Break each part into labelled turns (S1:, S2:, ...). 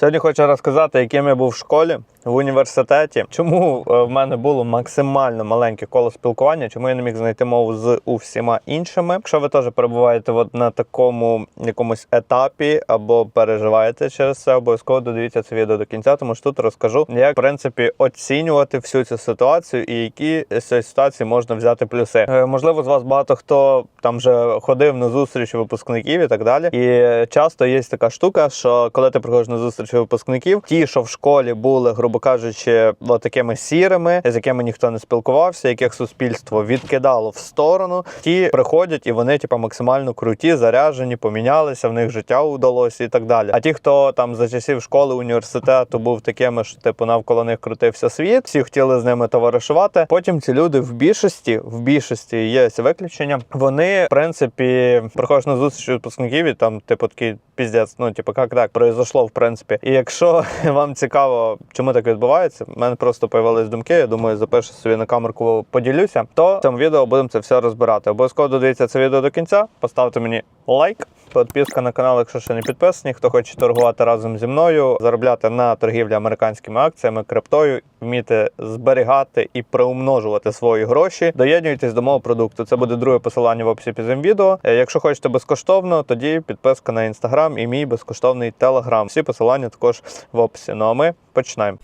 S1: Сьогодні хочу розказати, яким я був в школі в університеті. Чому е, в мене було максимально маленьке коло спілкування, чому я не міг знайти мову з усіма іншими. Якщо ви теж перебуваєте от на такому якомусь етапі або переживаєте через це, обов'язково додивіться це відео до кінця, тому що тут розкажу, як в принципі оцінювати всю цю ситуацію і які з цієї ситуації можна взяти плюси. Е, Можливо, з вас багато хто там вже ходив на зустрічі випускників і так далі. І часто є така штука, що коли ти приходиш на зустрічі випускників, ті, що в школі були, грубо кажучи, такими сірими, з якими ніхто не спілкувався, яких суспільство відкидало в сторону, ті приходять і вони, типу, максимально круті, заряжені, помінялися, в них життя удалося і так далі. А ті, хто там за часів школи, університету був такими, що типу навколо них крутився світ, всі хотіли з ними товаришувати. Потім ці люди в більшості, в більшості є виключення. Вони, в принципі, приходиш на зустріч випускників і там, типу, такий піздець, ну типу, як так произошло, в принципі. І якщо вам цікаво, чому так відбувається, в мене просто появились думки. Я думаю, запишу собі на камерку, поділюся. То в цьому відео будемо це все розбирати. Обов'язково додивіться це відео до кінця. Поставте мені лайк. Підписка на канал, якщо ще не підписані. Хто хоче торгувати разом зі мною, заробляти на торгівлі американськими акціями, криптою, вміти зберігати і приумножувати свої гроші. Доєднуйтесь до мого продукту. Це буде друге посилання в описі під цим відео. Е, Якщо хочете безкоштовно, тоді підписка на інстаграм і мій безкоштовний телеграм. Всі посилання також в описі. Ну а ми починаємо.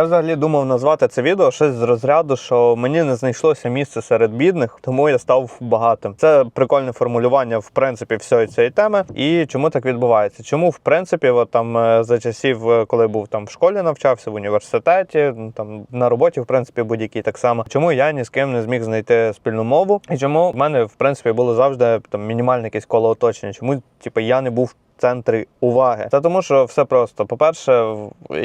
S1: Я взагалі думав назвати це відео щось з розряду, що мені не знайшлося місце серед бідних, тому я став багатим. Це прикольне формулювання в принципі всієї цієї теми. І чому так відбувається? Чому в принципі, от там е, за часів, е, коли був там в школі, навчався в університеті, там на роботі, в принципі, будь-який так само. Чому я ні з ким не зміг знайти спільну мову? І чому в мене в принципі було завжди там мінімальне якесь коло оточення? Чому типу, я не був центрі уваги. Та тому, що все просто. По-перше,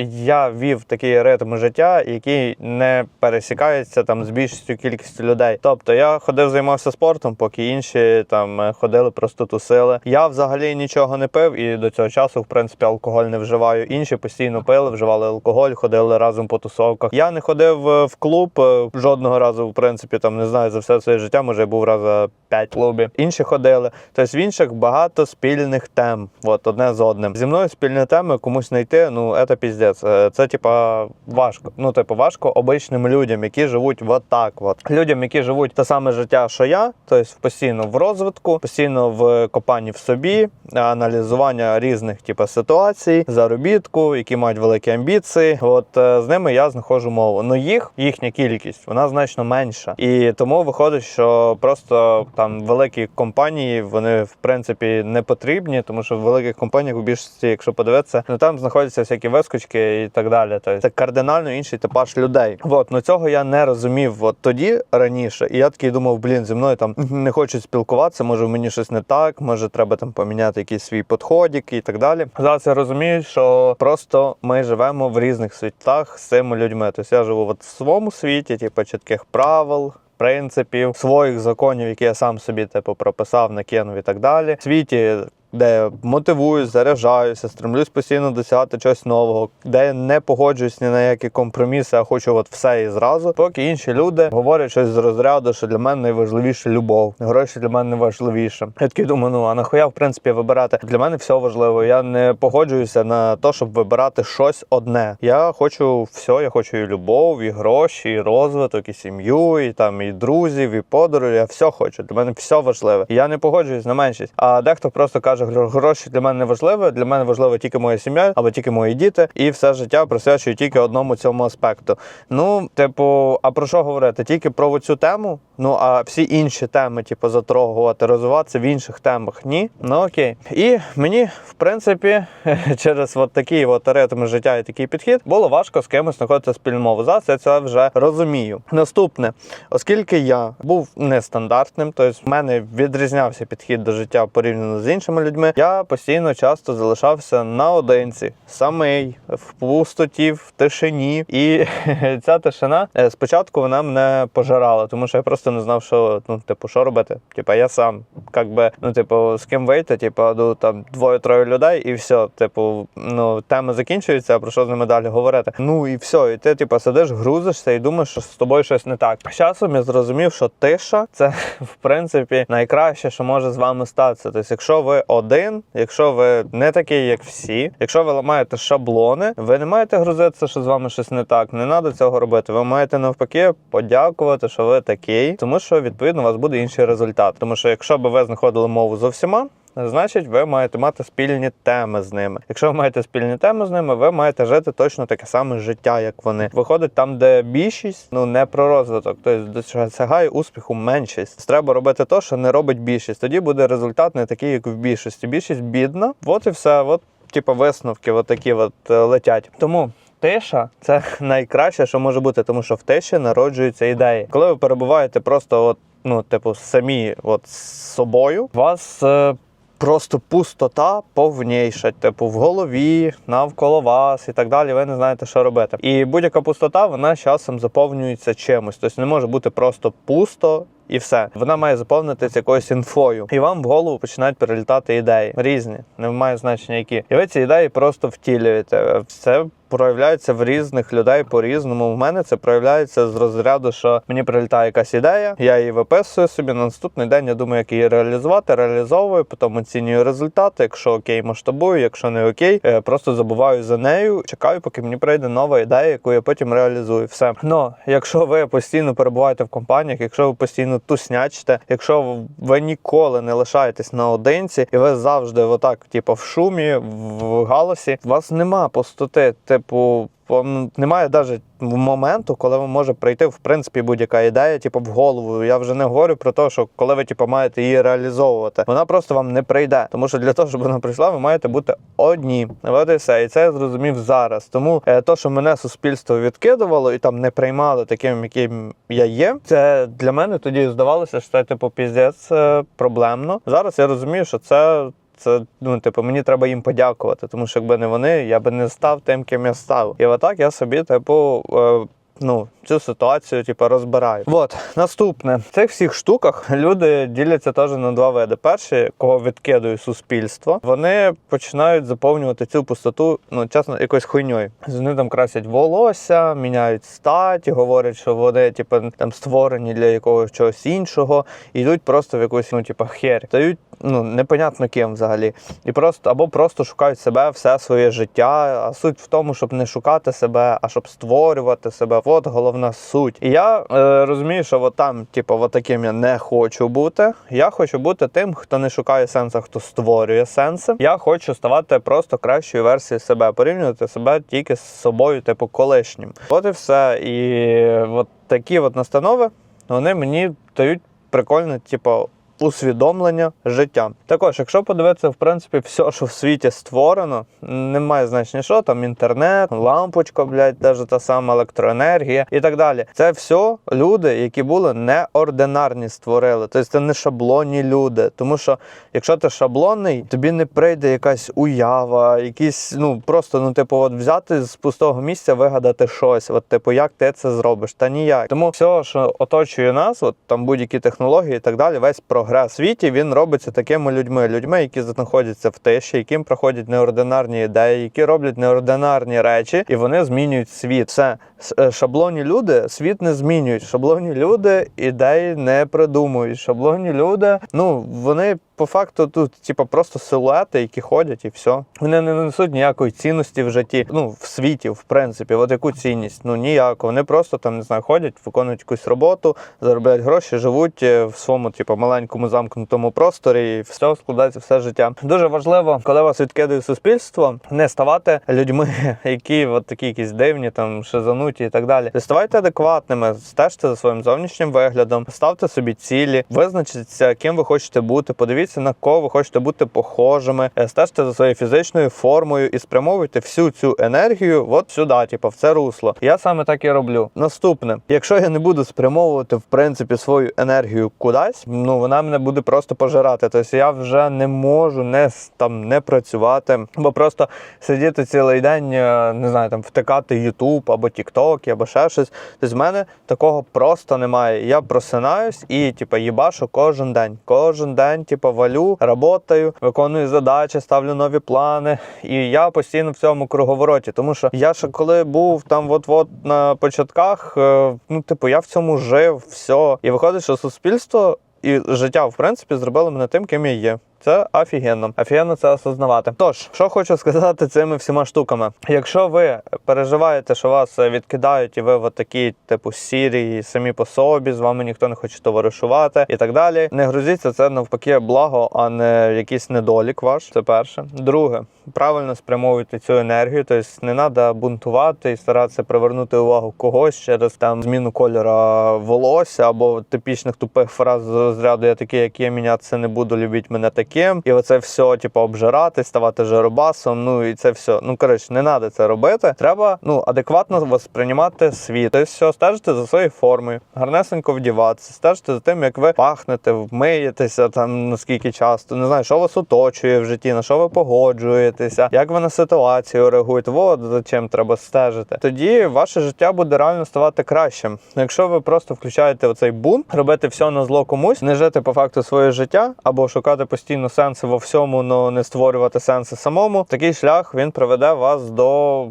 S1: я вів такий ритм життя, який не пересікається там з більшістю кількістю людей. Тобто я ходив, займався спортом, поки інші там е, ходили, просто тусили. Я взагалі нічого не пив і до цього часу, в принципі, алкоголь не вживаю. Інші постійно пили, вживали алкоголь, ходили разом по тусовках. Я не ходив е, в клуб е, жодного разу, в принципі, там не знаю за все своє життя. Може, я був раз п'ять клубів. Інші ходили. Тобто в інших багато спільних тем. От одне з одним. Зі мною спільні теми комусь знайти. Ну це піздець. Е, Це типа важко. Ну, типу, важко обичним людям, які живуть от так. От людям, які живуть те саме життя, що я, тобто постійно в розвитку, постійно в копанні в собі, аналізування різних типу, ситуацій, заробітку, які мають великі амбіції. От е, з ними я знаходжу мову. Ну їх їхня кількість вона значно менша, і тому виходить, що просто там великі компанії вони в принципі не потрібні, тому що в великих компаніях у більшості, якщо подивитися, ну там знаходяться всякі вискочки і так далі. Тобто це кардинально інший типаж людей. От ну цього я не розумів. От тоді раніше, і я такий думав, блін, зі мною там не хочуть спілкуватися, може мені щось не так, може треба там поміняти якийсь свій підходик і так далі. Зараз я розумію, що просто ми живемо в різних світах з цими людьми. Тобто я живу от в своєму світі, типу чітких правил. Принципів своїх законів, які я сам собі типу прописав, накинув і так далі. В світі, де мотивуюсь, заряджаюся, стремлюсь постійно досягати чогось нового, де не погоджуюсь ні на які компроміси, а хочу от все і зразу. Поки інші люди говорять щось з розряду, що для мене найважливіше любов, гроші для мене найважливіше. Я такий думаю, ну а нахуя в принципі вибирати? Для мене все важливо. Я не погоджуюся на те, щоб вибирати щось одне. Я хочу все, я хочу і любов, і гроші, і розвиток, і сім'ю, і там і друзів, і подорожі. Я все хочу. Для мене все важливе. Я не погоджуюсь на меншість. А дехто просто каже, «Гро- гроші для мене не важливі. Для мене важлива тільки моя сім'я або тільки мої діти, і все життя присвячую тільки одному цьому аспекту. Ну, типу, а про що говорити? Тільки про цю тему. Ну а всі інші теми, типу, затрогувати, розвиватися в інших темах. Ні, ну окей. І мені, в принципі, через от такий от ритм життя і такий підхід було важко з кимось знаходити спільну мову. Зараз я це вже розумію. Наступне, оскільки я був нестандартним, тобто в мене відрізнявся підхід до життя порівняно з іншими людьми. Людьми, я постійно часто залишався наодинці, самий, в пустоті, в тишині. І ця тишина е, спочатку вона мене пожирала, тому що я просто не знав, що ну, типу, що робити. Типа я сам, як би, ну, типу, з ким вийти, типу, ну, там двоє-троє людей, і все. Типу, ну, тема закінчується, про що з ними далі говорити. Ну і все. І ти, типу, сидиш, грузишся і думаєш, що з тобою щось не так. З часом я зрозумів, що тиша це в принципі найкраще, що може з вами статися. Тобто, якщо ви один, якщо ви не такий, як всі, якщо ви ламаєте шаблони, ви не маєте грузитися, що з вами щось не так. Не треба цього робити. Ви маєте навпаки подякувати, що ви такий, тому що відповідно у вас буде інший результат. Тому що якщо б ви знаходили мову зо всіма. Значить, ви маєте мати спільні теми з ними. Якщо ви маєте спільні теми з ними, ви маєте жити точно таке саме життя, як вони. Виходить там, де більшість, ну не про розвиток, тобто досягає успіху меншість. Треба робити те, що не робить більшість. Тоді буде результат не такий, як в більшості. Більшість бідна. От і все. От, типу, висновки, от такі от е, летять. Тому. Тиша це найкраще, що може бути, тому що в тиші народжуються ідеї. Коли ви перебуваєте просто, от, ну, типу, самі от з собою, вас е, просто пустота повніша, типу, в голові, навколо вас і так далі. Ви не знаєте, що робити. І будь-яка пустота, вона часом заповнюється чимось. Тобто не може бути просто пусто. І все, вона має заповнитися якоюсь інфою, і вам в голову починають перелітати ідеї різні, не має значення які. І ви ці ідеї просто втілюєте. Це проявляється в різних людей по-різному. У мене це проявляється з розряду, що мені прилітає якась ідея, я її виписую собі на наступний день. Я думаю, як її реалізувати, реалізовую, потім оцінюю результати. Якщо окей, масштабую, якщо не окей, е, просто забуваю за нею. Чекаю, поки мені прийде нова ідея, яку я потім реалізую. Все. Ну, якщо ви постійно перебуваєте в компаніях, якщо ви постійно туснячите, якщо ви ніколи не лишаєтесь наодинці, і ви завжди отак, типу, в шумі, в галасі, у вас нема пустоти. Типу, немає навіть моменту, коли вам може прийти в принципі будь-яка ідея, типу, в голову. Я вже не говорю про те, що коли ви типу, маєте її реалізовувати, вона просто вам не прийде. Тому що для того, щоб вона прийшла, ви маєте бути одні. От і все. І це я зрозумів зараз. Тому е, то, що мене суспільство відкидувало і там не приймало таким, яким я є, це для мене тоді здавалося, що це типу піздець е, проблемно. Зараз я розумію, що це. Це ну, типу, мені треба їм подякувати, тому що якби не вони, я би не став тим, ким я став. І отак я собі, типу, е, ну, цю ситуацію, типу, розбираю. От наступне в цих всіх штуках люди діляться теж на два види. Перші, кого відкидує суспільство, вони починають заповнювати цю пустоту, ну чесно, якоюсь хуйньою. Вони там красять волосся, міняють статі, говорять, що вони, типу, там створені для якогось чогось іншого, і йдуть просто в якусь, ну, типу, хер. Стають ну непонятно ким взагалі, і просто або просто шукають себе все своє життя. А суть в тому, щоб не шукати себе, а щоб створювати себе. От головна суть. Я е, розумію, що от там, типу, от таким я не хочу бути. Я хочу бути тим, хто не шукає сенсу, хто створює сенси. Я хочу ставати просто кращою версією себе, порівнювати себе тільки з собою, типу колишнім. От і все. І от такі от настанови вони мені дають прикольно, типу усвідомлення життя. Також, якщо подивитися, в принципі, все, що в світі створено, немає значення, що там інтернет, лампочка, блядь, навіть та сама електроенергія і так далі. Це все люди, які були неординарні, створили. Тобто це не шаблонні люди. Тому що якщо ти шаблонний, тобі не прийде якась уява, якісь, ну просто ну, типу, от взяти з пустого місця, вигадати щось. От, типу, як ти це зробиш? Та ніяк. Тому все, що оточує нас, от там будь-які технології і так далі, весь прогрес в світі він робиться такими людьми, людьми, які знаходяться в тиші, яким проходять неординарні ідеї, які роблять неординарні речі, і вони змінюють світ. Все С- шаблонні люди світ не змінюють. Шаблонні люди ідеї не придумують. Шаблонні люди, ну вони по факту тут, типу, просто силуети, які ходять, і все. Вони не несуть ніякої цінності в житті. Ну в світі, в принципі, от яку цінність? Ну ніяку. Вони просто там не знаю, ходять, виконують якусь роботу, заробляють гроші, живуть е, в своєму, типу, маленькому замкнутому просторі, і все складається все життя. Дуже важливо, коли вас відкидує суспільство, не ставати людьми, які от такі якісь дивні, там шизануті і так далі. Ставайте адекватними, стежте за своїм зовнішнім виглядом, ставте собі цілі, визначіться, ким ви хочете бути. Подивіться дивіться на кого ви хочете бути похожими, е, стежте за своєю фізичною формою і спрямовуйте всю цю енергію от сюди, типу, в це русло. Я саме так і роблю. Наступне, якщо я не буду спрямовувати в принципі свою енергію кудись, ну вона мене буде просто пожирати. Тобто я вже не можу не там не працювати, бо просто сидіти цілий день, е, не знаю, там втикати Ютуб або TikTok, або ще щось. Тобто в мене такого просто немає. Я просинаюсь і типу, їбашу кожен день. Кожен день, типу, валю, работаю, виконую задачі, ставлю нові плани. І я постійно в цьому круговороті. Тому що я ще коли був там, от-от на початках, е, ну, типу, я в цьому жив, все. І виходить, що суспільство і життя, в принципі, зробило мене тим, ким я є. Це офігенно. Офігенно це осознавати. Тож, що хочу сказати цими всіма штуками. Якщо ви переживаєте, що вас е, відкидають, і ви от такі, типу, сірі, самі по собі, з вами ніхто не хоче товаришувати і так далі. Не грузіться, це навпаки благо, а не якийсь недолік ваш. Це перше. Друге, правильно спрямовуйте цю енергію. Тобто не треба бунтувати і старатися привернути увагу когось через там зміну кольора волосся або типічних тупих фраз з розряду я такий, як є, мінятися не буду, любіть мене таким. І оце все, типу, обжирати, ставати жаробасом. Ну і це все. Ну коротше, не треба це робити. Треба ну адекватно восприймати світ. Тобто все, стежити за своєю формою, гарнесенько вдіватися, стежити за тим, як ви пахнете, вмиєтеся там наскільки часто. Не знаю, що вас оточує в житті, на що ви погоджуєтеся, як ви на ситуацію реагуєте. От за чим треба стежити. Тоді ваше життя буде реально ставати кращим. Якщо ви просто включаєте оцей бунт, робити все на зло комусь, не жити по факту своє життя або шукати постійно сенси во всьому, но не створювати сенси самому. Такий шлях він приведе вас до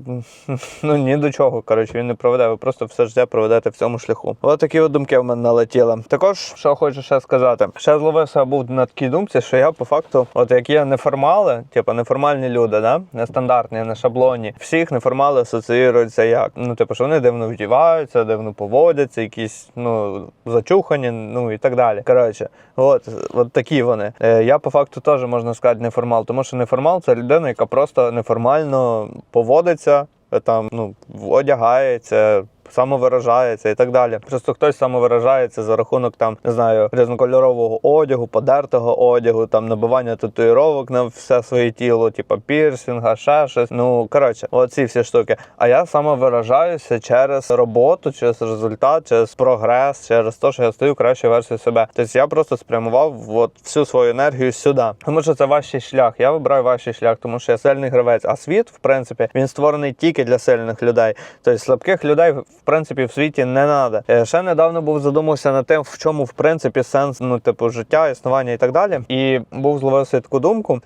S1: ну ні до чого. Коротше, він не проведе. Ви просто все життя проведете в цьому шляху. От такі от думки в мене налетіли. Також що хочу ще сказати, ще зловився був на такій думці, що я по факту, от як є неформали, типу неформальні люди, да, нестандартні, не шаблонні. Всіх неформали асоціюються як. Ну, типу, що вони дивно вдіваються, дивно поводяться, якісь ну зачухані, ну і так далі. Коротше, от, от такі вони. Е, я по факту теж можна сказати неформал, тому що неформал це людина, яка просто неформально поводиться, е, там ну одягається. Самовиражається і так далі. Просто хтось самовиражається за рахунок там не знаю різнокольорового одягу, подертого одягу, там набивання татуїровок на все своє тіло, типу пірсінга, ще щось. Ну коротше, оці всі штуки. А я самовиражаюся через роботу, через результат, через прогрес, через те, що я стаю кращою версією себе. Тобто я просто спрямував от всю свою енергію сюди. Тому що це ваш шлях. Я вибираю ваш шлях, тому що я сильний гравець. А світ, в принципі, він створений тільки для сильних людей. Тобто слабких людей в принципі в світі не треба. Ще недавно був задумався над тим, в чому в принципі сенс ну, типу, життя, існування і так далі. І був зловився таку думку.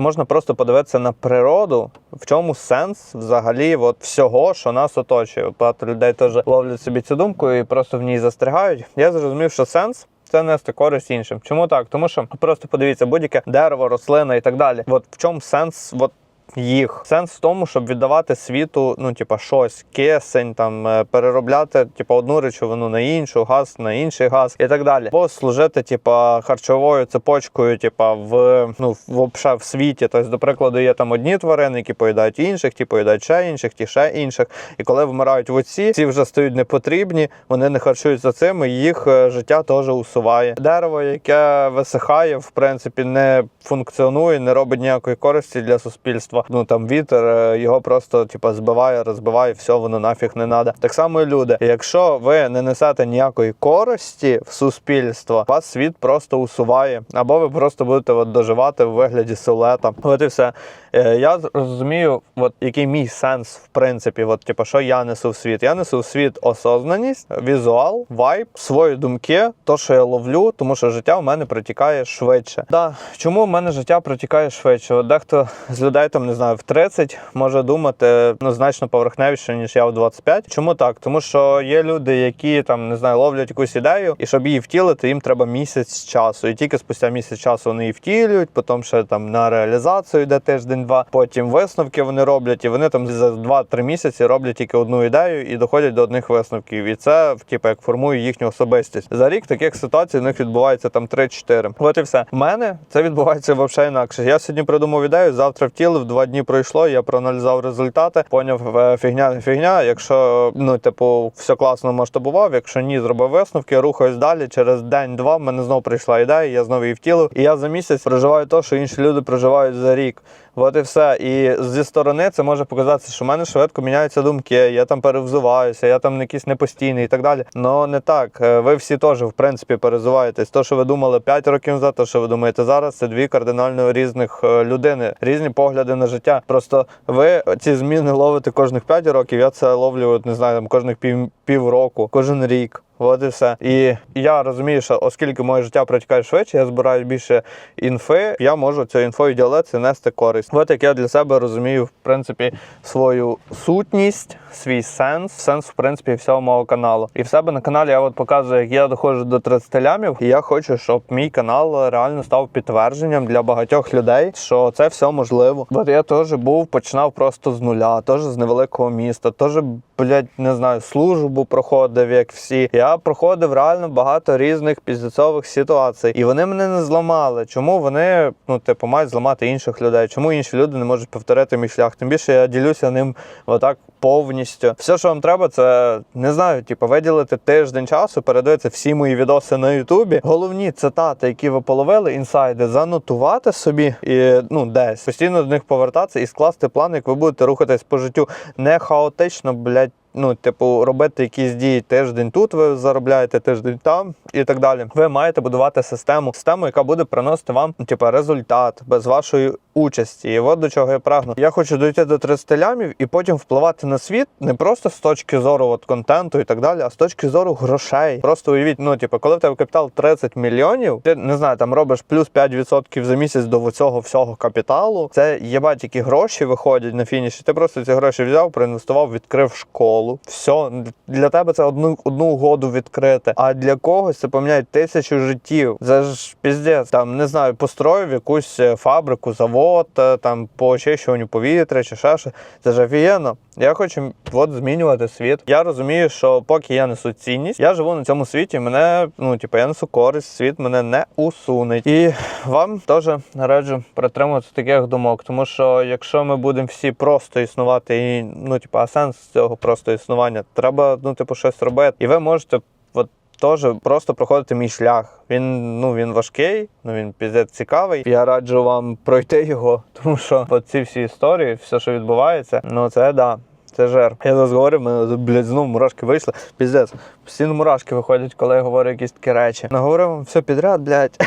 S1: Можна просто подивитися на природу, в чому сенс взагалі от всього, що нас оточує. Багато людей теж ловлять собі цю думку і просто в ній застрягають. Я зрозумів, що сенс. Це нести користь іншим. Чому так? Тому що просто подивіться, будь-яке дерево, рослина і так далі. От в чому сенс? От їх сенс в тому, щоб віддавати світу, ну типа щось, кисень, там е, переробляти, типа одну речовину на іншу, газ на інший газ і так далі. Або служити, типа, харчовою цепочкою, типа в ну в, в світі. Тобто, до прикладу, є там одні тварини, які поїдають інших, ті поїдають ще інших, ті ще інших. І коли вмирають в оці, ці вже стають непотрібні, вони не харчуються цим, і їх е, життя теж усуває. Дерево, яке висихає, в принципі, не функціонує, не робить ніякої користі для суспільства. Ну там вітер е, його просто типа збиває, розбиває, все воно нафіг не треба. Так само і люди. Якщо ви не несете ніякої користі в суспільство, вас світ просто усуває, або ви просто будете от доживати в вигляді силуета. От і все. Е, Я розумію, от який мій сенс в принципі, от типу, що я несу в світ. Я несу в світ осознаність, візуал, вайб, свої думки, то, що я ловлю, тому що життя в мене протікає швидше. Да, чому в мене життя протікає швидше? От дехто з людей там не знаю в 30 може думати ну значно поверхневіше, ніж я в 25. Чому так? Тому що є люди, які там не знаю, ловлять якусь ідею, і щоб її втілити, їм треба місяць часу. І тільки спустя місяць часу вони її втілюють, потім ще там на реалізацію йде тиждень-два. Потім висновки вони роблять, і вони там за 2-3 місяці роблять тільки одну ідею і доходять до одних висновків. І це типу, як формує їхню особистість. За рік таких ситуацій у них відбувається там 3-4. От і все. У мене це відбувається взагалі інакше. Я сьогодні придумав ідею, завтра втілив, два дні пройшло, я проаналізував результати, поняв е, фігня, фігня. Якщо ну, типу, все класно масштабував, якщо ні, зробив висновки, рухаюсь далі. Через день-два мене знову прийшла ідея, я знову її втілив. І я за місяць проживаю те, що інші люди проживають за рік. От і все. І зі сторони це може показатися, що в мене швидко міняються думки, я там перевзуваюся, я там якийсь непостійний і так далі. Но не так. Е, Ви всі теж, в принципі, перезуваєтесь. То, що ви думали 5 років назад, то, що ви думаєте зараз, це дві кардинально різних е, людини, різні погляди на життя. Просто ви ці зміни ловите кожних 5 років. Я це ловлю, не знаю, там кожних пів, півроку, кожен рік. От і все. І я розумію, що оскільки моє життя протікає швидше, я збираю більше інфи, я можу цією інфою ділитися, нести користь. От як я для себе розумію, в принципі, свою сутність, свій сенс, сенс, в принципі, всього мого каналу. І в себе на каналі я от показую, як я доходжу до 30 лямів, і я хочу, щоб мій канал реально став підтвердженням для багатьох людей, що це все можливо. От я теж був, починав просто з нуля, теж з невеликого міста, теж, блядь, не знаю, службу проходив, як всі. Я проходив реально багато різних піздецових ситуацій, і вони мене не зламали. Чому вони, ну, типу, мають зламати інших людей? Чому інші люди не можуть повторити мій шлях? Тим більше я ділюся ним отак повністю. Все, що вам треба, це не знаю, типу, виділити тиждень часу, передивитися всі мої відоси на Ютубі. Головні цитати, які ви половили, інсайди, занотувати собі і ну десь постійно до них повертатися і скласти план, як ви будете рухатись по життю не хаотично, блядь. but Ну, типу, робити якісь дії тиждень тут, ви заробляєте тиждень там і так далі. Ви маєте будувати систему, систему, яка буде приносити вам ну, типу, результат без вашої участі. І от до чого я прагну. Я хочу дойти до 30 лямів і потім впливати на світ не просто з точки зору от, контенту і так далі, а з точки зору грошей. Просто уявіть, ну типу, коли в тебе капітал 30 мільйонів, ти не знаю, там робиш плюс 5% за місяць до цього всього капіталу. Це єбать, які гроші виходять на фініші. Ти просто ці гроші взяв, проінвестував, відкрив школу. Все для тебе це одну одну угоду відкрити. А для когось це поміняє тисячу життів. Це ж піздець. Там не знаю, построїв якусь е, фабрику, завод, е, там по очищуванню повітря чи що. Це ж офігенно. Я хочу от змінювати світ. Я розумію, що поки я несу цінність, я живу на цьому світі. Мене ну типу, я несу користь, світ мене не усуне. І вам теж раджу притримуватися таких думок, тому що якщо ми будемо всі просто існувати, і ну типу, а сенс цього просто існування, треба ну типу щось робити, і ви можете от. Теж просто проходити мій шлях. Він ну він важкий, ну він піздець цікавий. Я раджу вам пройти його, тому що от ці всі історії, все, що відбувається, ну це да. Це жер. Я зараз говорю, мене блядь, знову мурашки вийшли. Піздець. Постійно мурашки виходять, коли я говорю якісь такі речі. Наговорив вам все підряд, блядь.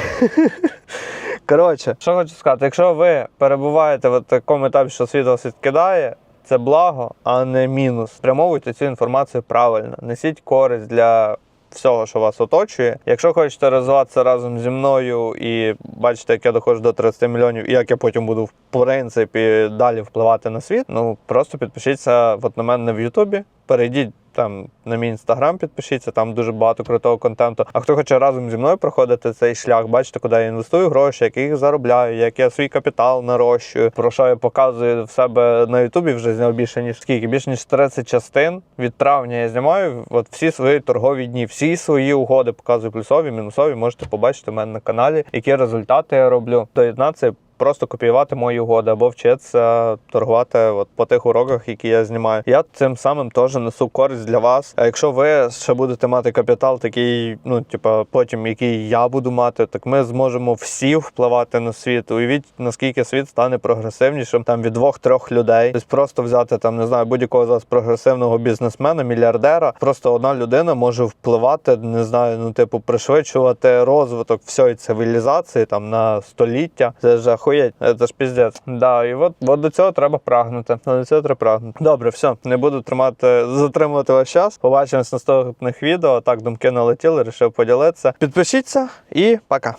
S1: Коротше, що хочу сказати, якщо ви перебуваєте в такому етапі, що світ вас відкидає, це благо, а не мінус. Спрямовуйте цю інформацію правильно. Несіть користь для всього, що вас оточує. Якщо хочете розвиватися разом зі мною і бачите, як я доходжу до 30 мільйонів, і як я потім буду в принципі далі впливати на світ, ну просто підпишіться от на мене в Ютубі, перейдіть. Там на мій інстаграм підпишіться, там дуже багато крутого контенту. А хто хоче разом зі мною проходити цей шлях, бачите, куди я інвестую гроші, як їх заробляю, як я свій капітал нарощую, про що я показую в себе на Ютубі, вже зняв більше ніж скільки, більше ніж 30 частин. Від травня я знімаю от всі свої торгові дні, всі свої угоди показую плюсові, мінусові. Можете побачити в мене на каналі, які результати я роблю. Доєднатися просто копіювати мої угоди або вчитися торгувати от по тих уроках, які я знімаю. Я цим самим теж несу користь для вас. А якщо ви ще будете мати капітал, такий, ну типа, потім який я буду мати, так ми зможемо всі впливати на світ. Уявіть, наскільки світ стане прогресивнішим там від двох-трьох людей. Тобто просто взяти там, не знаю, будь-якого зараз прогресивного бізнесмена, мільярдера. Просто одна людина може впливати, не знаю, ну типу, пришвидшувати розвиток всієї цивілізації там на століття. Це ж ахуєть, це ж піздець. Да, і от, от до цього треба прагнути. До цього треба прагнути. Добре, все, не буду тримати, затримувати ваш час. Побачимось наступних відео. Так, думки налетіли, вирішив поділитися. Підпишіться і пока.